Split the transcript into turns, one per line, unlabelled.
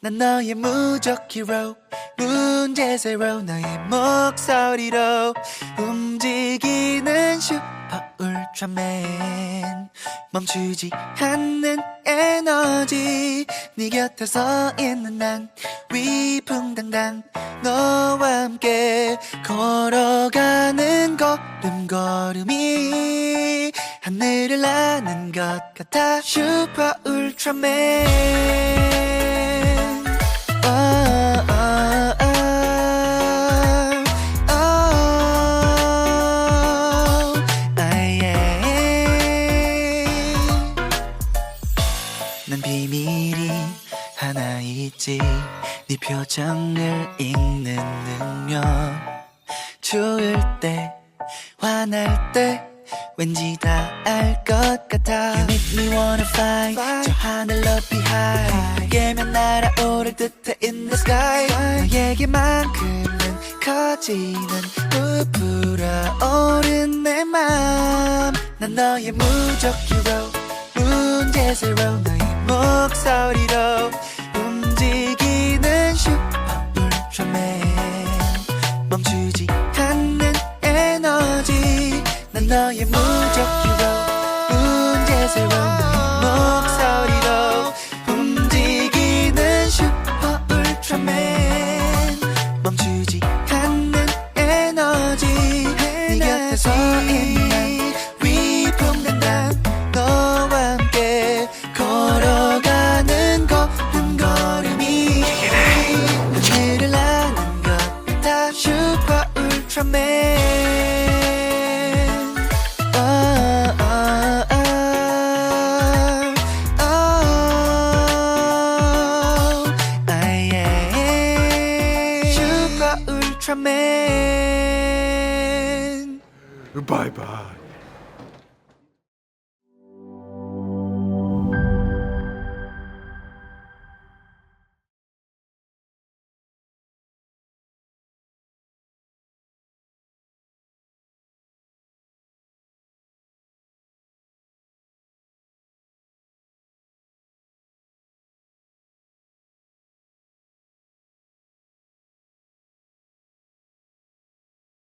난 너의 무적 히로 문제 세로 너의 목소리로 움직이는 슈퍼 울트라맨. 멈추지 않는 에너지 네 곁에 서 있는 난 위풍당당 너와 함께 걸어가는 걸음걸음이 하늘을 나는 것 같아 슈퍼 울트라맨 어, 어, 어, 어, 아예. 난 비밀이 하나 있지 네 표정을 읽는 능력 좋을 때 화날 때 왠지 다 알 것 같아. You make me wanna fly 저 하늘 높이 high 깨면 날아오를 듯해 in the sky. 너에게만큼은 커지는 부풀어 오른 내맘 난 너의 무적 히로 문제스러 너의 목소리로 너의 무적 히로 문제스러 너의 목소리로 움직이는 슈퍼 울트라맨. 멈추지 않는 에너지. 네 곁에 서 있는 난 위풍당당 너와 함께 걸어가는 걸음걸음이. 하늘을 나는 것 같아 슈퍼 울트라맨
Bye bye.